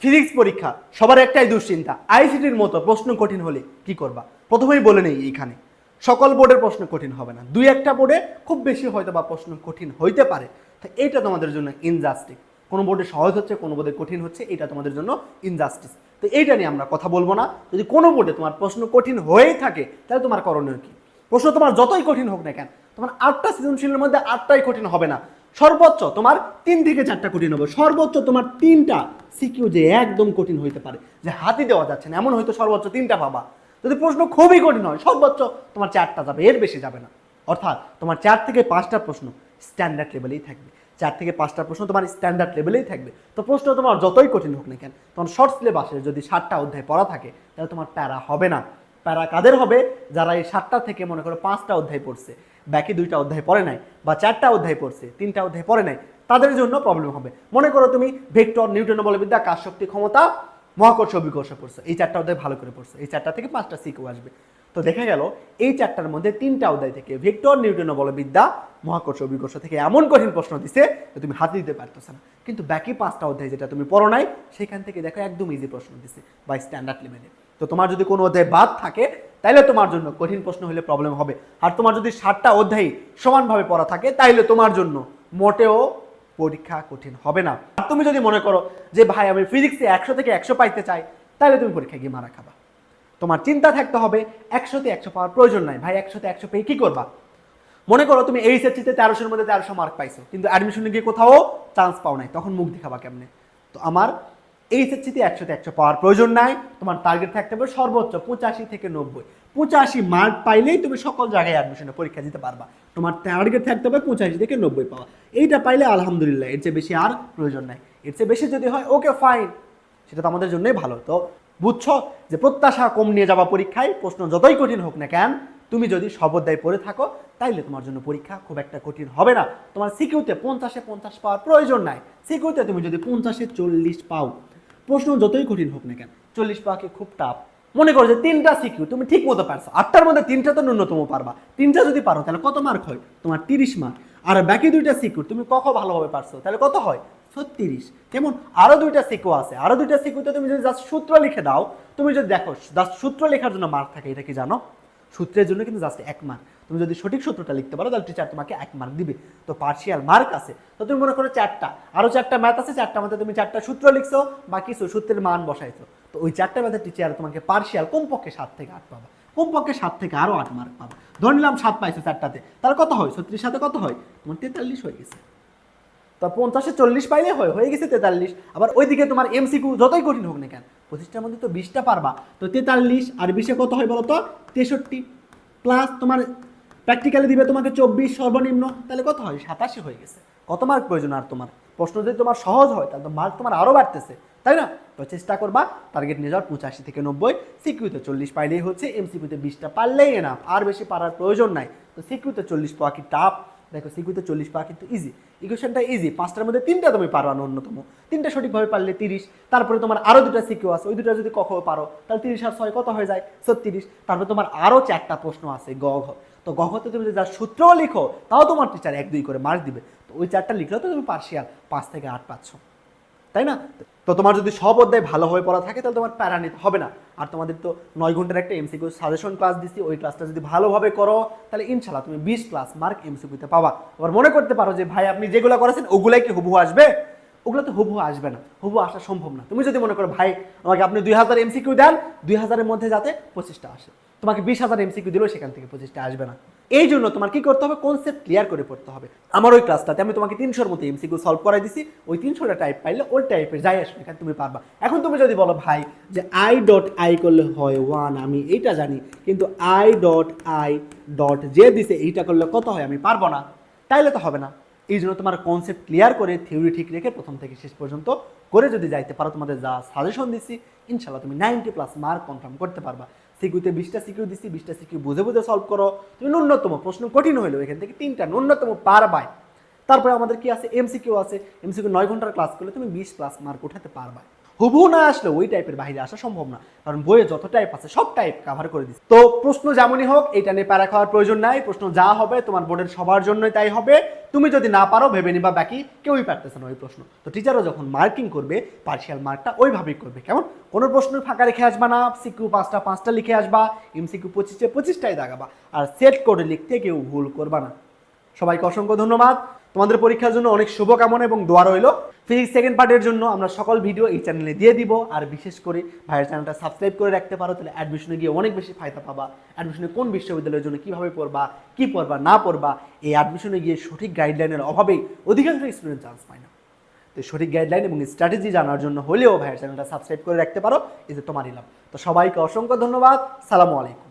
Physics পরীক্ষা, সবার একটাই দুশ্চিন্তা। আইসিটির মতো প্রশ্ন কঠিন হলে কি করবা? প্রথমেই বলে নেই এইখানে। সকল বোর্ডের প্রশ্ন কঠিন হবে না। দুই একটা বোর্ডে খুব বেশি হয়তো বা প্রশ্ন কঠিন হইতে পারে। তো এইটা তোমাদের জন্য ইনজাস্টিক কোনো বোর্ডে সহজ হচ্ছে, কোনো বোর্ডে কঠিন হচ্ছে, এটা তোমাদের জন্য ইনজাস্টিস তো এইটা নিয়ে আমরা কথা বলব না। যদি কোনো বোর্ডে তোমার প্রশ্ন কঠিন হয়েই থাকে, তাহলে তোমার করণীয় কি? প্রশ্ন তোমার যতই কঠিন হোক না কেন, তোমার আটটা সৃজনশীলের মধ্যে আটটাই কঠিন হবে না। সর্বোচ্চ তোমার তিন থেকে চারটা কঠিন হবে। সর্বোচ্চ তোমার তিনটা সিকিউ যে একদম কঠিন হইতে পারে, যে হাতি দেওয়া যাচ্ছে না। এমন হয়তো সর্বোচ্চ তিনটা পাবা যদি প্রশ্ন খুবই কঠিন হয়, সর্বোচ্চ তোমার চারটা যাবে, এর বেশি যাবে না। অর্থাৎ তোমার চার থেকে পাঁচটা প্রশ্ন স্ট্যান্ডার্ড লেভেলেই থাকবে। চার থেকে পাঁচটা প্রশ্ন তোমার স্ট্যান্ডার্ড লেভেলেই থাকবে। তো প্রশ্ন তোমার যতই কঠিন হোক না কেন, তোমার শর্ট সিলেবাসে যদি ষাটটা অধ্যায় পড়া থাকে, তাহলে তোমার প্যারা হবে না। প্যারা কাদের হবে? যারা এই সাতটা থেকে মনে করো পাঁচটা অধ্যায় পড়ছে, বাকি দুইটা অধ্যায় পড়ে নাই বা চারটা অধ্যায় পড়ছে, তিনটা অধ্যায় পড়ে নাই, তাদের জন্য প্রবলেম হবে। মনে করো তুমি ভেক্টর নিউটন বলবিদ্যা কাজ শক্তি ক্ষমতা, মহাকর্ষ বিকর্ষ পড়ছো। এই চারটা অধ্যায় ভালো করে পড়ছো। এই চারটা থেকে পাঁচটা সিকো আসবে। তো দেখা গেল, এই চারটার মধ্যে তিনটা অধ্যায় থেকে ভেক্টর নিউটন বলবিদ্যা, মহাকর্ষ বিকর্ষ থেকে এমন কঠিন প্রশ্ন দিছে যে তুমি হাত দিতে পারতেছো না। কিন্তু বাকি পাঁচটা অধ্যায় যেটা তুমি পড়ো নাই, সেখান থেকে দেখো একদম ইজি প্রশ্ন দিছে বা স্ট্যান্ডার্ড লেভেলে তো তোমার যদি কোনো অধ্যায় বাদ থাকে, তাইলে তোমার জন্য কঠিন প্রশ্ন হলে প্রবলেম হবে। আর তোমার যদি ষাটটা অধ্যায় সমানভাবে পড়া থাকে, তাইলে তোমার জন্য মোটেও পরীক্ষা কঠিন হবে না। আর তুমি যদি মনে করো যে, ভাই, আমি ফিজিক্সে একশো থেকে একশো পাইতে চাই তাহলে তুমি পরীক্ষা গিয়ে মারা খাবা। তোমার চিন্তা থাকতে হবে, একশোতে একশো পাওয়ার প্রয়োজন নাই। ভাই, একশোতে একশো পেয়ে কি করবা? মনে করো তুমি এই এইচএসসিতে তেরোশোর মধ্যে তেরোশো মার্ক পাইছো, কিন্তু অ্যাডমিশনে গিয়ে কোথাও চান্স পাও নাই, তখন মুখ দেখাবা কেমনে? তো আমার এইচএসসিতে একশোতে একশো পাওয়ার প্রয়োজন নাই। তোমার টার্গেট থাকতে হবে সর্বোচ্চ পঁচাশি থেকে নব্বই। পঁচাশি মার্ক পাইলেই তুমি সকল জায়গায় অ্যাডমিশনে পরীক্ষা দিতে পারবা। তোমার টার্গেট থাকতে হবে পঁচাশি থেকে নব্বই পাওয়া। এইটা পাইলে আলহামদুলিল্লাহ, এর চেয়ে বেশি আর প্রয়োজন নাই। এর চেয়ে বেশি যদি হয় ওকে ফাইন সেটা তো আমাদের জন্যই ভালো। তো বুঝছ যে প্রত্যাশা কম নিয়ে যাওয়া পরীক্ষায়, প্রশ্ন যতই কঠিন হোক না কেন, তুমি যদি শবদ্দায় পড়ে থাকো, তাইলে তোমার জন্য পরীক্ষা খুব একটা কঠিন হবে না। তোমার সিকিউতে পঞ্চাশে পঞ্চাশ পাওয়ার প্রয়োজন নাই। সিকিউতে তুমি যদি পঞ্চাশে চল্লিশ পাও প্রশ্ন যতই কঠিন হোক না কেন, চল্লিশ পাওয়া কি খুব টাফ মনে করো যে তিনটা সিকিউ তুমি ঠিক মতো পারছ। আটটার মধ্যে তিনটা তো ন্যূনতম পারবা। তিনটা যদি পারো, তাহলে কত মার্ক হয়? তোমার তিরিশ মার্ক আর বাকি দুইটা সিকিউর তুমি কখন ভালোভাবে পারছ, তাহলে কত হয়? ছত্রিশ। যেমন আরও দুইটা সিকো আছে। আরও দুইটা সিকুতে তুমি যদি জাস্ট সূত্র লিখে দাও, তুমি যদি দেখো জাস্ট সূত্র লেখার জন্য মার্ক থাকে, এটা কি জানো? সূত্রের জন্য কিন্তু জাস্ট এক মার্ক তুমি যদি সঠিক সূত্রটা লিখতে পারো, তাহলে টিচার তোমাকে এক মার্ক দিবে। তো পার্সিয়াল মার্ক আছে। তো তুমি মনে করো চারটা। আরও চারটা ম্যাথ আছে, চারটা মধ্যে তুমি চারটা সূত্র লিখছো বা কিছু সূত্রের মান বসাইছো। তো ওই চারটা ম্যাথের টিচার তোমাকে পার্সিয়াল কমপক্ষে সাত থেকে আট পাবা। কমপক্ষে সাত থেকে আরও আট মার্ক পাবা। ধরে নিলাম সাত পাইছো চারটাতে। তাহলে কত হয়? ছত্রিশ সাথে কত হয়? তোমার তেতাল্লিশ হয়ে গেছে। তো পঞ্চাশে চল্লিশ পাইলে হয়, হয়ে গেছে তেতাল্লিশ। আবার ওইদিকে তোমার এমসিকিউ যতই কঠিন হোক না কেন, পঁচিশটার মধ্যে তো বিশটা পারবা। তো তেতাল্লিশ আর বিশে কত হয় বলো তো তেষট্টি। প্লাস তোমার প্র্যাকটিক্যালি দিবে তোমাকে চব্বিশ সর্বনিম্ন। তাহলে কত হয়? সাতাশি হয়ে গেছে। কত মার্ক প্রয়োজন আর তোমার? প্রশ্ন যদি তোমার সহজ হয়, তাহলে তো মার্ক তোমার আরও বাড়তেছে। তাই না? তো চেষ্টা করবা টার্গেট নিয়ে যাওয়ার। পঁচাশি থেকে নব্বই সিকিউতে চল্লিশ পাইলেই হচ্ছে এমসিকিউতে বিশটা পারলেই এনাফ আর বেশি পারার প্রয়োজন নাই। তো সিকিউতে চল্লিশ পাওয়া কি টাফ দেখো সিকিউতে চল্লিশ পাওয়া কিন্তু ইজি ইকুয়েশনটা ইজি পাঁচটার মধ্যে তিনটা তুমি পারো না অন্যতম। তিনটা সঠিকভাবে পারলে তিরিশ। তারপরে তোমার আরও দুটা সিকিউ আছে। ওই দুটা যদি কখনো পারো, তাহলে তিরিশ আর ছয় কত হয়ে যায়? ছত্রিশ। তারপরে তোমার আরও চারটা প্রশ্ন আছে, গ, ঘ। তো গ ঘতে তুমি যদি যা সূত্রও লিখো, তাও তোমার টিচার এক দুই করে মার্ক দিবে। তো ওই চারটা লিখলেও তো তুমি পার্সিয়াল পাঁচ থেকে আট পাচ্ছ। তাই না? তো তোমার যদি সব অধ্যায় ভালোভাবে পড়া থাকে, তাহলে তোমার প্যারা নিতে হবে না। আর তোমাদের তো নয় ঘণ্টার একটা এমসিকিউ সাজেশন ক্লাস দিচ্ছি ওই ক্লাসটা যদি ভালোভাবে করো, তাহলে ইনশাল্লাহ তুমি বিশ প্লাস মার্ক এমসিকিউতে পাবা। আবার মনে করতে পারো যে, ভাই, আপনি যেগুলো করেছেন, ওগুলাই কি হুবহু আসবে? ওগুলো তো হুবহু আসবে না। হুবহু আসা সম্ভব না। তুমি যদি মনে করো, ভাই, আমাকে আপনি দুই হাজার এমসিকিউ দেন, দুই হাজারের মধ্যে যাতে পঁচিশটা আসে। তোমাকে বিশ হাজার এমসিকিউ দিলেও সেখান থেকে পঁচিশটা আসবে না। এই জন্য তোমার কি করতে হবে? কনসেপ্ট ক্লিয়ার করে পড়তে হবে। আমার ওই ক্লাসটাতে আমি তোমাকে তিনশোর মতো এমসিকিউ সলভ করাই দিছি। ওই তিনশোটা টাইপ পাইলে ওই টাইপের যাই আসবে এখানে তুমি পারবা। এখন তুমি যদি বলো, ভাই, যে আই ডট আই করলে হয় ওয়ান আমি এইটা জানি, কিন্তু আই ডট আই ডট যে দিছে, এইটা করলে কত হয়? আমি পারব না। তাইলে তো হবে না। এই জন্য তোমার কনসেপ্ট ক্লিয়ার করে থিওরি ঠিক রেখে প্রথম থেকে শেষ পর্যন্ত করে যদি যাইতে পারো, তোমাদের যা সাজেশন দিচ্ছি ইনশাল্লাহ তুমি নাইনটি প্লাস মার্ক কনফার্ম করতে পারবা। সিকিউতে বিশটা সিকিউ দিচ্ছি বিশটা সিকিউ বুঝে বুঝে সলভ করো। তুমি ন্যূনতম প্রশ্ন কঠিন হলেও এখান থেকে তিনটা ন্যূনতম পারবাই। তারপরে আমাদের কি আছে? এমসিকিউ আছে। এমসিকিউ নয় ঘণ্টার ক্লাস করলে তুমি বিশ প্লাস মার্ক উঠাতে পারবা হুবহু না আসলে ওই টাইপের বাইরে আসা সম্ভব না। কারণ বইয়ে যত টাইপ আছে, সব টাইপ কভার করে দিচ্ছে তো প্রশ্ন যেমনই হোক, এটা নিয়ে প্যারা খাওয়ার প্রয়োজন নাই। প্রশ্ন যা হবে, তোমার বোর্ডের সবার জন্যই তাই হবে। তুমি যদি না পারো, ভেবে নিবা, বাকি কেউই পারতেছে না ওই প্রশ্ন। তো টিচারও যখন মার্কিং করবে পার্সিয়াল মার্কটা ওইভাবেই করবে। কেমন? কোনো প্রশ্ন ফাঁকা রেখে আসবা না সিকিউ পাঁচটা পাঁচটা লিখে আসবা এমসিকিউ পঁচিশে, পঁচিশটাই দাগাবা। আর সেট করে লিখতে কেউ ভুল করবা না। সবাইকে অসংখ্য ধন্যবাদ। তোমাদের পরীক্ষার জন্য অনেক শুভকামনা এবং দোয়া রইল। ফিজিক্স সেকেন্ড পার্টের জন্য আমরা সকল ভিডিও এই চ্যানেলে দিয়ে দিব। আর বিশেষ করে ভাইয়ের চ্যানেলটা সাবস্ক্রাইব করে রাখতে পারো, তাহলে অ্যাডমিশনে গিয়ে অনেক বেশি ফায়দা পাবা। অ্যাডমিশনে কোন বিশ্ববিদ্যালয়ের জন্য কীভাবে পড়বা, কি পড়বা, না পড়বা, এই অ্যাডমিশনে গিয়ে সঠিক গাইডলাইনের অভাবেই অধিকাংশ স্টুডেন্ট চান্স পায় না। তো সঠিক গাইডলাইন এবং স্ট্র্যাটেজি জানার জন্য হলেও ভাইয়ের চ্যানেলটা সাবস্ক্রাইব করে রাখতে পারো, এই যে তোমারই লাভ। তো সবাইকে অসংখ্য ধন্যবাদ। সালামু আলাইকুম।